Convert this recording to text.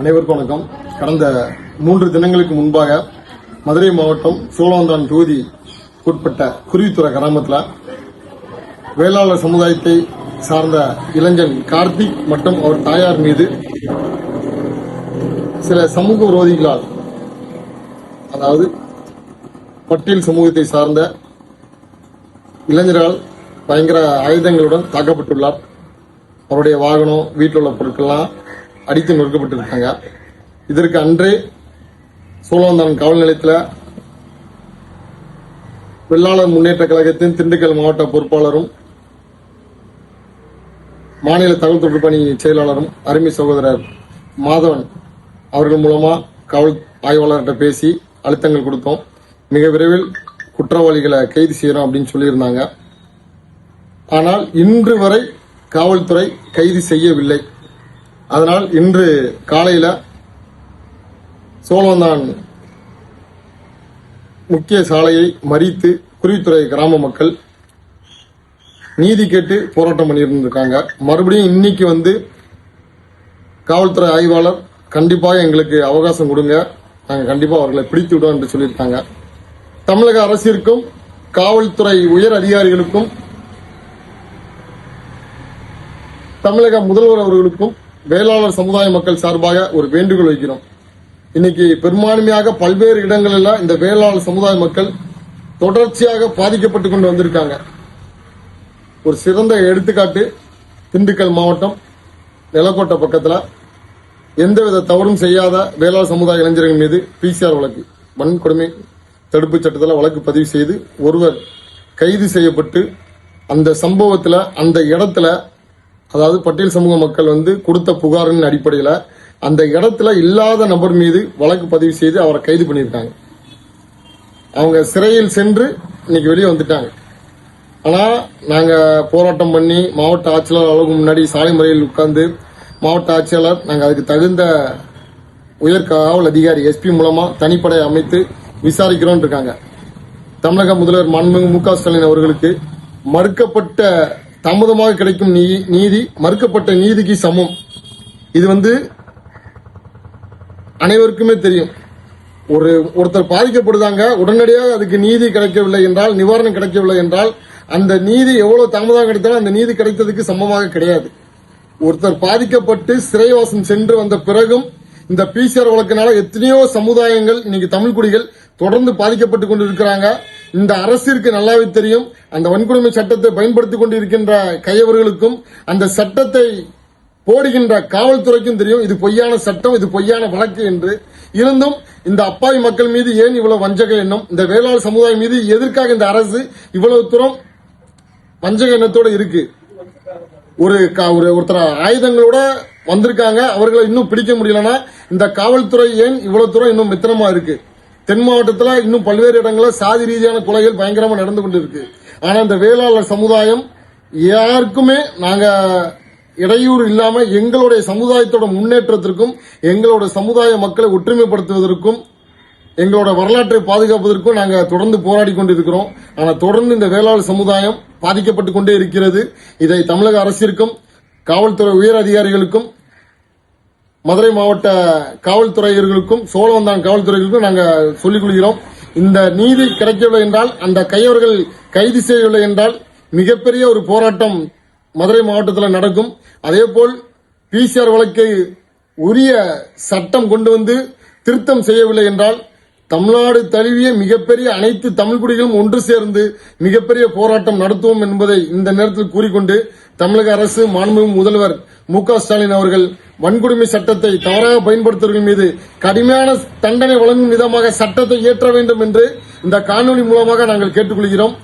அனைவருக்கும் வணக்கம். கடந்த மூன்று தினங்களுக்கு முன்பாக மதுரை மாவட்டம் சோழவந்தான் தொகுதி உட்பட்ட குருவித்துறை கிராமத்தில் வேளாளர் சமுதாயத்தை சார்ந்த இளைஞன் கார்த்திக் மற்றும் அவர் தாயார் மீது சில சமூக விரோதிகளால் அதாவது பட்டியல் சமூகத்தை சார்ந்த இளைஞரால் பயங்கர ஆயுதங்களுடன் தாக்கப்பட்டுள்ளார். அவருடைய வாகனம் வீட்டில் உள்ள பொருட்கள்லாம் அடித்து நொறுக்கப்பட்டிருக்காங்க இதற்கு அன்றே சோழவந்தான் காவல் நிலையத்தில் வெள்ளாளர் முன்னேற்ற கழகத்தின் திண்டுக்கல் மாவட்ட பொறுப்பாளரும் மாநில தகவல் தொடர்பு பணி செயலாளரும் அருமை சகோதரர் மாதவன் அவர்கள் மூலமா காவல் ஆய்வாளர்கிட்ட பேசி அழுத்தங்கள் கொடுத்தோம். மிக விரைவில் குற்றவாளிகளை கைது செய்யறோம் அப்படின்னு சொல்லியிருந்தாங்க. ஆனால் இன்று வரை காவல்துறை கைது செய்யவில்லை. அதனால் இன்று காலையில சோழவந்தான் முக்கிய சாலையை மறித்து குருவித்துறை கிராம மக்கள் நீதி கேட்டு போராட்டம் பண்ணியிருந்திருக்காங்க. மறுபடியும் இன்னைக்கு வந்து காவல்துறை ஆய்வாளர் கண்டிப்பாக எங்களுக்கு அவகாசம் கொடுங்க. நாங்கள் கண்டிப்பாக அவர்களை பிடித்து விடுவோம் என்று சொல்லியிருக்காங்க. தமிழக அரசிற்கும் காவல்துறை உயர் அதிகாரிகளுக்கும் தமிழக முதல்வர் அவர்களுக்கும் வேளாளர் சமுதாய மக்கள் சார்பாக ஒரு வேண்டுகோள் வைக்கிறோம். இன்னைக்கு பெரும்பான்மையாக பல்வேறு இடங்களில் இந்த வேளாளர் சமுதாய மக்கள் தொடர்ச்சியாக பாதிக்கப்பட்டு கொண்டு வந்திருக்காங்க. ஒரு சிறந்த எடுத்துக்காட்டு திண்டுக்கல் மாவட்டம் நிலக்கோட்டை பக்கத்தில் எந்தவித தவறும் செய்யாத வேளாண் சமுதாய இளைஞர்கள் மீது பிசிஆர் வழக்கு வன்கொடுமை தடுப்புச் சட்டத்தில் வழக்கு பதிவு செய்து ஒருவர் கைது செய்யப்பட்டு அந்த சம்பவத்தில் அந்த இடத்துல அதாவது பட்டியல் சமூக மக்கள் வந்து கொடுத்த புகாரின் அடிப்படையில் அந்த இடத்துல இல்லாத நபர் மீது வழக்கு பதிவு செய்து அவரை கைது பண்ணியிருக்காங்க. அவங்க சிறையில் சென்று இன்னைக்கு வெளியே வந்துட்டாங்க. ஆனால் நாங்கள் போராட்டம் பண்ணி மாவட்ட ஆட்சியாளர் அளவுக்கு முன்னாடி சாலை முறையில் உட்கார்ந்து மாவட்ட ஆட்சியாளர் நாங்கள் அதுக்கு தகுந்த உயர் காவல் அதிகாரி எஸ்பி மூலமாக தனிப்படை அமைத்து விசாரிக்கிறோம் இருக்காங்க. தமிழக முதல்வர் மாண்புமிகு மு க ஸ்டாலின் அவர்களுக்கு மறுக்கப்பட்ட தாமதமாக கிடைக்கும் நீ- நீதி மறுக்கப்பட்ட நீதிக்கு சமம். இது வந்து அனைவருக்குமே தெரியும். ஒரு ஒருத்தர் பாதிக்கப்படுதாங்க உடனடியாக அதுக்கு நீதி கிடைக்கவில்லை என்றால் நிவாரணம் கிடைக்கவில்லை என்றால் அந்த நீதி எவ்வளவு தாமதமாக கிடைத்தாலும் அந்த நீதி கிடைத்ததுக்கு சமமாக கிடையாது. ஒருத்தர் பாதிக்கப்பட்டு சிறைவாசம் சென்று வந்த பிறகும் இந்த பிசிஆர் வழக்கினால எத்தனையோ சமுதாயங்கள் இன்னைக்கு தமிழ் குடிகள் தொடர்ந்து பாதிக்கப்பட்டு கொண்டிருக்கிறாங்க. இந்த அரசிற்கு நல்லாவே தெரியும். அந்த வன்கொடுமை சட்டத்தை பயன்படுத்திக் கொண்டிருக்கின்ற கையவர்களுக்கும் அந்த சட்டத்தை போடுகின்ற காவல்துறைக்கும் தெரியும். இது பொய்யான சட்டம் இது பொய்யான வழக்கு என்று. இருந்தும் இந்த அப்பாவி மக்கள் மீது ஏன் இவ்வளவு வஞ்சக எண்ணம்? இந்த வேளாண் சமுதாயம் மீது எதற்காக இந்த அரசு இவ்வளவு தூரம் வஞ்சக எண்ணத்தோடு இருக்கு? ஒரு கா- ஒரு ஒருத்தர் ஆயுதங்களோட வந்திருக்காங்க. அவர்களை இன்னும் பிடிக்க முடியலன்னா இந்த காவல்துறை ஏன் இவ்வளவு தூரம் இன்னும் மித்திரமா இருக்கு? தென் மாவட்டத்தில் இன்னும் பல்வேறு இடங்களில் சாதி ரீதியான கொலைகள் பயங்கரமாக நடந்து கொண்டு ஆனால் இந்த வேளாளர் சமுதாயம் யாருக்குமே நாங்கள் இடையூறு இல்லாமல் எங்களுடைய சமுதாயத்தோட முன்னேற்றத்திற்கும் எங்களோட சமுதாய மக்களை ஒற்றுமைப்படுத்துவதற்கும் எங்களோட வரலாற்றை பாதுகாப்பதற்கும் நாங்கள் தொடர்ந்து போராடி கொண்டிருக்கிறோம். ஆனால் தொடர்ந்து இந்த வேளாளர் சமுதாயம் பாதிக்கப்பட்டு கொண்டே இருக்கிறது. இதை தமிழக அரசிற்கும் காவல்துறை உயர் அதிகாரிகளுக்கும் மதுரை மாவட்ட காவல்துறையர்களுக்கும் சோழவந்தான் காவல்துறைகளுக்கும் நாங்கள் சொல்லிக் கொள்கிறோம். இந்த நீதி கிடைக்கவில்லை என்றால் அந்த கையவர்கள் கைது செய்யவில்லை என்றால் மிகப்பெரிய ஒரு போராட்டம் மதுரை மாவட்டத்தில் நடக்கும். அதேபோல் பிசிஆர் வழக்கை உரிய சட்டம் கொண்டு வந்து திருத்தம் செய்யவில்லை என்றால் தமிழ்நாடு தழுவிய மிகப்பெரிய அனைத்து தமிழ் குடிகளும் ஒன்று சேர்ந்து மிகப்பெரிய போராட்டம் நடத்துவோம் என்பதை இந்த நேரத்தில் கூறிக்கொண்டு தமிழக அரசு மாண்புமிகு முதல்வர் மு க ஸ்டாலின் அவர்கள் வன்கொடுமை சட்டத்தை தவறாக பயன்படுத்துவர்கள் மீது கடுமையான தண்டனை வழங்கும் விதமாக சட்டத்தை இயற்ற வேண்டும் என்று இந்த காணொலி மூலமாக நாங்கள் கேட்டுக்கொள்கிறோம்.